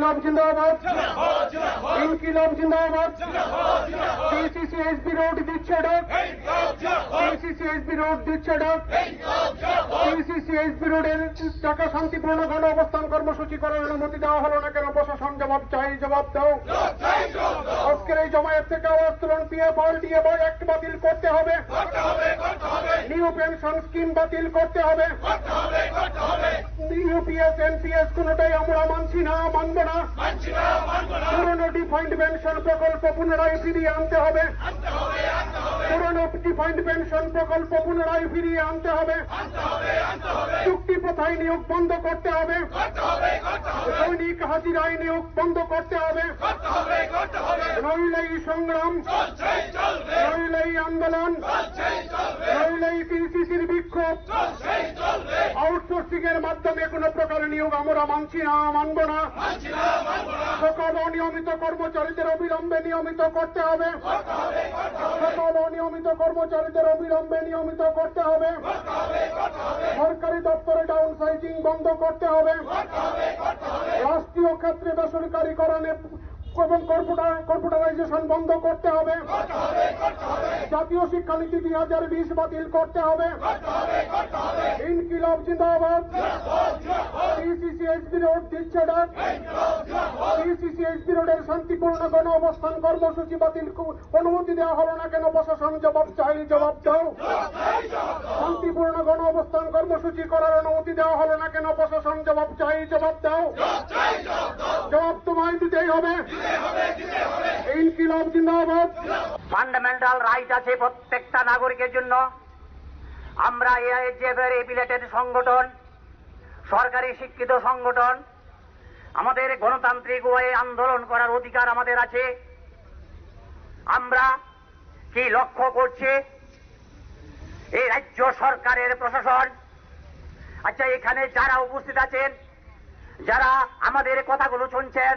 ইনকিলাব জিন্দাবাদ। ইনকিলাব জিন্দাবাদ। রোড দিচ্ছে ডাক রোড দিচ্ছে ডাক রোডের টাকা শান্তিপূর্ণ ঘন অবস্থান কর্মসূচি করার অনুমতি দেওয়া হলো না কেন? প্রশাসন জবাব চাই, জবাব দাও। আজকের এই জমায়েত থেকে আওয়াজ তুলন পিএ বল দিয়ে বল অ্যাক্ট বাতিল করতে হবে। নিউ পেনশন স্কিম বাতিল করতে হবে। ইউপিএস এনপিএস কোনটাই আমরা মানছি না মানব না। পুরনো ডিফাইন্ড পেনশন প্রকল্প পুনরায় ফিরিয়ে আনতে হবে। পুরনো ডিফাইন্ড পেনশন প্রকল্প পুনরায় ফিরিয়ে আনতে হবে। চুক্তি প্রথায় নিয়োগ বন্ধ করতে হবে। দৈনিক হাজিরায় নিয়োগ বন্ধ করতে হবে। নইলে এই সংগ্রাম। নইলে এই আন্দোলন। নইলে এই পিসিসির বিক্ষোভ। আউটসোর্সিং এর মাধ্যমে কোন প্রকার নিয়োগ আমরা মানছি না, মানব না। সকল অনিয়মিত কর্মচারীদের অবিলম্বে নিয়মিত করতে হবে। সকল অনিয়মিত কর্মচারীদের অবিলম্বে নিয়মিত করতে হবে। সরকারি দপ্তরে ডাউন সাইজিং বন্ধ করতে হবে। রাষ্ট্রীয় ক্ষেত্রে বেসরকারীকরণে এবং কর্পোরেটাইজেশন বন্ধ করতে হবে। জাতীয় শিক্ষানীতি দুই হাজার বিশ বাতিল করতে হবে। ইনকিলাব জিন্দাবাদ। পিসিসি এসবি রোড দিচ্ছে এসবি শান্তিপূর্ণ গণ অবস্থান কর্মসূচি বাতিল অনুমতি দেওয়া হলো না কেন? প্রশাসন জবাব চাই জবাব দাও। শান্তিপূর্ণ গণ অবস্থান কর্মসূচি করার অনুমতি দেওয়া হলো না কেন? প্রশাসন জবাব চাই জবাব দাও। জবাব তোমায় দিতেই হবে। ইনকিলাব জিন্দাবাদ। ফান্ডামেন্টাল রাইট আছে প্রত্যেকটা নাগরিকের জন্য। আমরা এর এপিলেটেড সংগঠন সরকারি শিক্ষিত সংগঠন। আমাদের গণতান্ত্রিক ওয়ে আন্দোলন করার অধিকার আমাদের আছে। আমরা কি লক্ষ্য করছি? এই রাজ্য সরকারের প্রশাসন। আচ্ছা এখানে যারা উপস্থিত আছেন, যারা আমাদের কথাগুলো শুনছেন,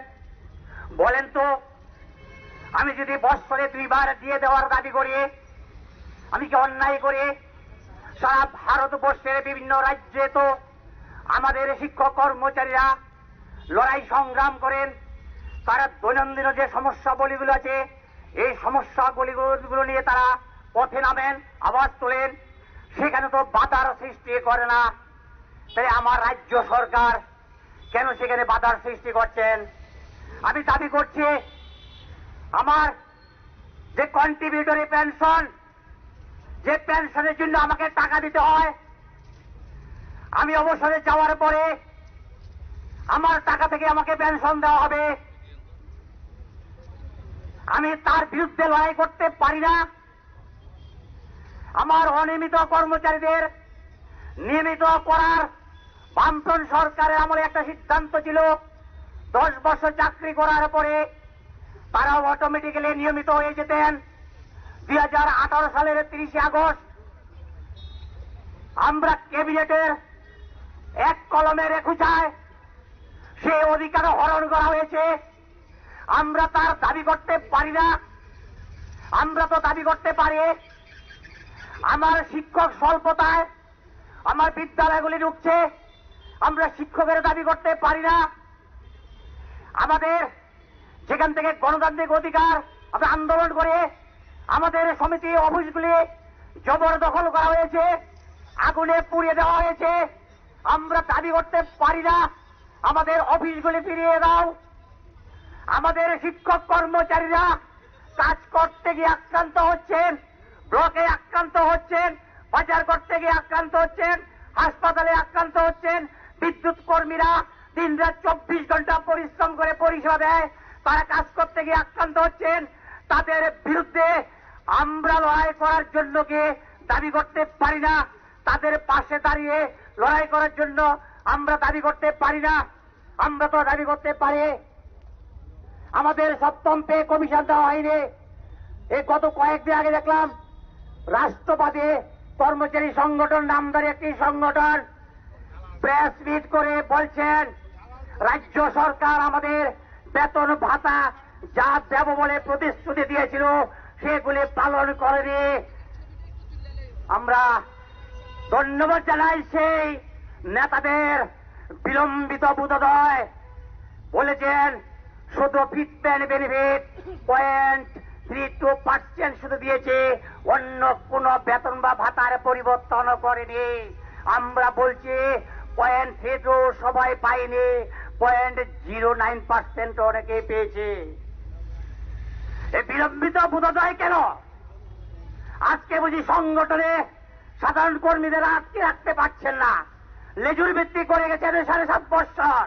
বলেন তো, আমি যদি বৎসরে দুইবার দিয়ে দেওয়ার দাবি করি, আমি কি অন্যায় করি? সারা ভারতবর্ষের বিভিন্ন রাজ্যে তো আমাদের শিক্ষক কর্মচারীরা লড়াই সংগ্রাম করেন। তারা দৈনন্দিন যে সমস্যা বলিগুলো আছে, এই সমস্যা বলিগুলো নিয়ে তারা পথে নামেন, আওয়াজ তোলেন। সেখানে তো বাধার সৃষ্টি করে না। তাই আমার রাজ্য সরকার কেন সেখানে বাধার সৃষ্টি করছেন? আমি দাবি করছি, আমার যে কন্ট্রিবিউটরি পেনশন যে পেনশনের জন্য আমাকে টাকা দিতে হয় আমি অবসরে যাওয়ার পরে আমার টাকা থেকে আমাকে পেনশন দেওয়া হবে। আমি তার বিরুদ্ধে লড়াই করতে পারি না। আমার অনিয়মিত কর্মচারীদের নিয়মিত করার বামপন সরকারের আমলে একটা সিদ্ধান্ত ছিল, দশ বছর চাকরি করার পরে তারা অটোমেটিক্যালি নিয়মিত হয়ে যেতেন। দুই হাজার আঠারো সালের তিরিশে আগস্ট আমরা ক্যাবিনেটের এক কলমের একুচায় সে অধিকার হরণ করা হয়েছে। আমরা তার দাবি করতে পারি না। আমরা তো দাবি করতে পারি। আমার শিক্ষক স্বল্পতায় আমার বিদ্যালয়গুলি ঢুকছে। আমরা শিক্ষকের দাবি করতে পারি না। আমাদের যেখান থেকে গণতান্ত্রিক অধিকার আমরা আন্দোলন করে আমাদের সমিতি অফিসগুলি জবরদখল করা হয়েছে। আগুনে পুড়িয়ে দেওয়া হয়েছে। আমরা দাবি করতে পারি না। আমাদের অফিসগুলি ফিরিয়ে দাও। আমাদের শিক্ষক কর্মচারীরা কাজ করতে গিয়ে আক্রান্ত হচ্ছেন, ব্লকে আক্রান্ত হচ্ছেন, বাজার করতে গিয়ে আক্রান্ত হচ্ছেন, হাসপাতালে আক্রান্ত হচ্ছেন। বিদ্যুৎ কর্মীরা দিন রাত চব্বিশ ঘণ্টা পরিশ্রম করে পরিষেবা দেয়। তারা কাজ করতে গিয়ে আক্রান্ত হচ্ছেন। তাদের বিরুদ্ধে আমরা লড়াই করার জন্য গিয়ে দাবি করতে পারি না। তাদের পাশে দাঁড়িয়ে লড়াই করার জন্য আমরা দাবি করতে পারি না। আমরা তো দাবি করতে পারি। আমাদের সপ্তম পে কমিশন দেওয়া হয়নি। এই গত কয়েকদিন আগে দেখলাম রাষ্ট্রবাদী কর্মচারী সংগঠন, নামদারি একটি সংগঠন প্রেস মিট করে বলছেন, রাজ্য সরকার আমাদের বেতন ভাতা যা দেব বলে প্রতিশ্রুতি দিয়েছিল, সেগুলি পালন করেনি। আমরা ধন্যবাদ জানাই সেই নেতাদের বিলম্বিত বোধোদয়। বলেছেন, শুধু fit and benefit point three two percent শুধু দিয়েছে, অন্য কোন বেতন বা ভাতার পরিবর্তন করেনি। আমরা বলছি পয়েন্ট থ্রি টু সবাই পাইনি পয়েন্ট জিরো নাইন পার্সেন্ট অনেকেই পেয়েছে। এই বিলম্বিত বোধোদয় কেন? আজকে বুঝি সংগঠনে সাধারণ কর্মীদের আটকে রাখতে পারছেন না। লেজুর ভিত্তি করে গেছেন সাড়ে সাত বছর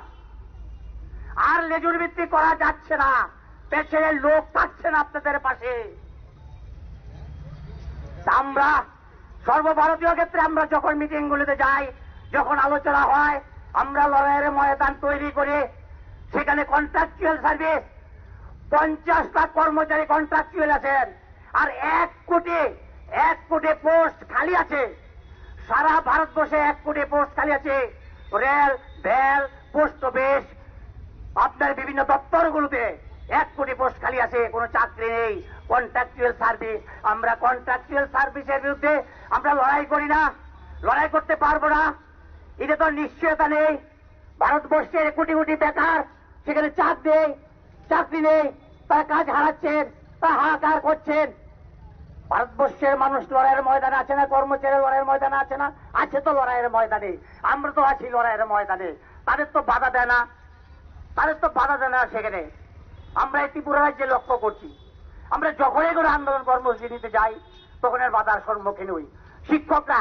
আর লেজুর ভিত্তি করা যাচ্ছে না। পেছনে লোক থাকছে না আপনাদের পাশে। আমরা সর্বভারতীয় ক্ষেত্রে আমরা যখন মিটিং গুলিতে যাই, যখন আলোচনা হয়, আমরা লড়াইয়ের ময়দান তৈরি করে সেখানে কন্ট্রাকচুয়াল সার্ভিস পঞ্চাশ লাখ কর্মচারী কন্ট্রাকচুয়াল আছেন। আর এক কোটি এক কোটি পোস্ট খালি আছে। সারা ভারতবর্ষে এক কোটি পোস্ট খালি আছে। রেল ভেল পোস্ট অফিস, আপনার বিভিন্ন দপ্তরগুলোতে এক কোটি পোস্ট খালি আছে। কোনো চাকরি নেই। কন্ট্রাকচুয়াল সার্ভিস আমরা কন্ট্রাকচুয়াল সার্ভিসের বিরুদ্ধে আমরা লড়াই করি না। লড়াই করতে পারব না। এটা তো নিশ্চয়তা নেই। ভারতবর্ষের কোটি কোটি বেকার সেখানে চাপ নেই। চাকরি নেই। তারা কাজ হারাচ্ছেন। তারা হাহাকার করছেন। ভারতবর্ষের মানুষ লড়াইয়ের ময়দানে আছে না? কর্মচারী লড়াইয়ের ময়দানে আছে না? আছে তো লড়াইয়ের ময়দানে। আমরা তো আছি লড়াইয়ের ময়দানে। তাদের তো বাধা দেয় না। তাদের তো বাধা দেয় না সেখানে। আমরা এই ত্রিপুরা রাজ্যে লক্ষ্য করছি। আমরা যখনই কোনো আন্দোলন কর্মসূচি নিতে যাই, তখন এর বাধার সম্মুখীন হই। শিক্ষকরা,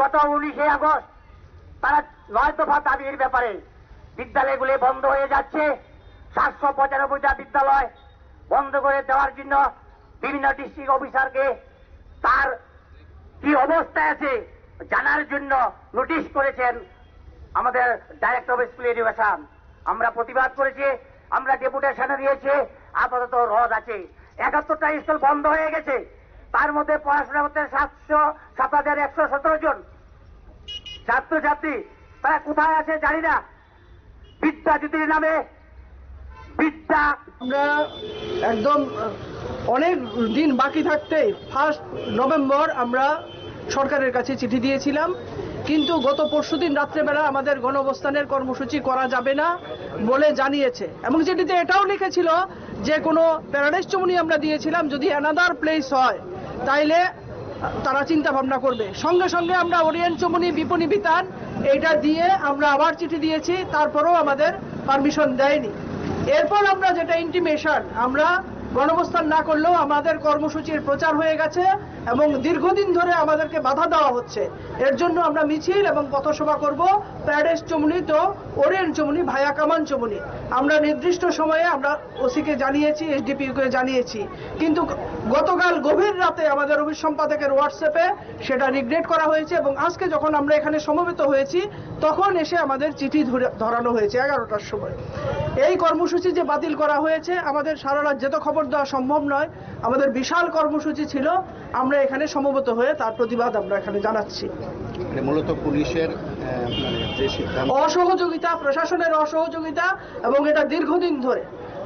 গত উনিশে আগস্ট, তারা নয় দফা দাবির ব্যাপারে বিদ্যালয়গুলি বন্ধ হয়ে যাচ্ছে। সাতশো পঁচানব্বইটা বিদ্যালয় বন্ধ করে দেওয়ার জন্য বিভিন্ন ডিস্ট্রিক্ট অফিসারকে তার কি অবস্থায় আছে জানার জন্য নোটিশ করেছেন আমাদের ডাইরেক্টর অফ স্কুল এডুকেশন। আমরা প্রতিবাদ করেছি, আমরা ডেপুটেশনে দিয়েছি, আপাতত রদ আছে। একাত্তরটা স্কুল বন্ধ হয়ে গেছে। তার মধ্যে পড়াশোনা করতে সাতশো সাত হাজার একশো সতেরো জন। ছাত্রছাত্রী, তারা কোথায় আছে জানি না। বিদ্যা জ্যোতির নামে বিদ্যা আমরা একদম অনেক দিন বাকি থাকতে ফার্স্ট নভেম্বর আমরা সরকারের কাছে চিঠি দিয়েছিলাম। কিন্তু গত পরশুদিন রাত্রেবেলা আমাদের গণঅবস্থানের কর্মসূচি করা যাবে না বলে জানিয়েছে। এবং চিঠিতে এটাও লিখেছিল যে, কোনো প্যারাডাইস চমুনি আমরা দিয়েছিলাম, যদি অ্যানাদার প্লেস হয়, তাইলে তারা চিন্তা ভাবনা করবে। সঙ্গে সঙ্গে আমরা ওরিয়েন্ট চমুনি বিপণী বিতান এটা দিয়ে আমরা আবার চিঠি দিয়েছি, তারপরেও আমাদের পারমিশন দেয়নি। এরপর আমরা যেটা ইন্টিমেশন আমরা গণঅবস্থান না করলেও আমাদের কর্মসূচির প্রচার হয়ে গেছে এবং দীর্ঘদিন ধরে আমাদেরকে বাধা দেওয়া হচ্ছে। এর জন্য আমরা মিছিল এবং পথসভা করব। প্যারেস চমুনি তো ওরিয়েন্ট চমুনি, ভায়া কামান চমুনি। আমরা নির্দিষ্ট সময়ে আমরা ওসিকে জানিয়েছি, এসডিপিউকে জানিয়েছি। কিন্তু গতকাল গভীর রাতে আমাদের অফিস সম্পাদকের হোয়াটসঅ্যাপে সেটা রিগ্রেট করা হয়েছে এবং আজকে যখন আমরা এখানে সমবেত হয়েছি, তখন এসে আমাদের চিঠি ধরে- ধরানো হয়েছে এগারোটার সময়। এই কর্মসূচি যে বাতিল করা হয়েছে, আমাদের সারা রাজ্যে তো খবর দেওয়া সম্ভব নয়। আমাদের বিশাল কর্মসূচি ছিল। আমরা এখানে সমবেত হয়ে তার প্রতিবাদ আমরা এখানে জানাচ্ছি। মানে মূলত পুলিশের মানে অসহযোগিতা প্রশাসনের অসহযোগিতা এবং এটা দীর্ঘদিন ধরে।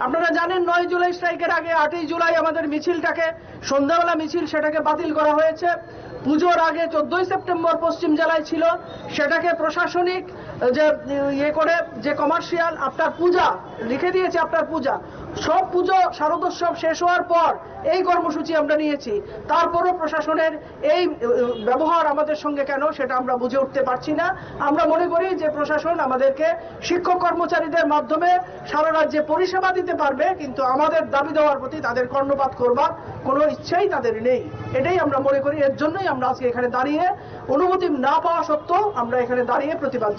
আপনারা জানেন নয় জুলাই স্ট্রাইকের আগে আটই জুলাই আমাদের মিছিলটাকে সন্ধ্যাবেলা মিছিল সেটাকে বাতিল করা হয়েছে। পুজোর আগে চোদ্দই সেপ্টেম্বর পশ্চিম জেলায় ছিল। সেটাকে প্রশাসনিক যে ইয়ে করে যে কমার্শিয়াল আপনার পূজা, লিখে দিয়েছে আপনার পূজা। সব পুজো শারদোৎসব শেষ হওয়ার পর এই কর্মসূচি আমরা নিয়েছি। তারপরও প্রশাসনের এই, ব্যবহার আমাদের সঙ্গে কেন সেটা আমরা বুঝে উঠতে পারছি না। আমরা মনে করি যে প্রশাসন আমাদেরকে শিক্ষক কর্মচারীদের মাধ্যমে সারা রাজ্যে পরিষেবা দিতে পারবে, কিন্তু আমাদের দাবি দেওয়ার প্রতি তাদের কর্ণপাত করবার কোনো ইচ্ছাই তাদের নেই। এটাই আমরা মনে করি। এর জন্যই আমরা আজকে এখানে দাঁড়িয়ে অনুমতি না পাওয়া সত্ত্বেও আমরা এখানে দাঁড়িয়ে প্রতিবাদ।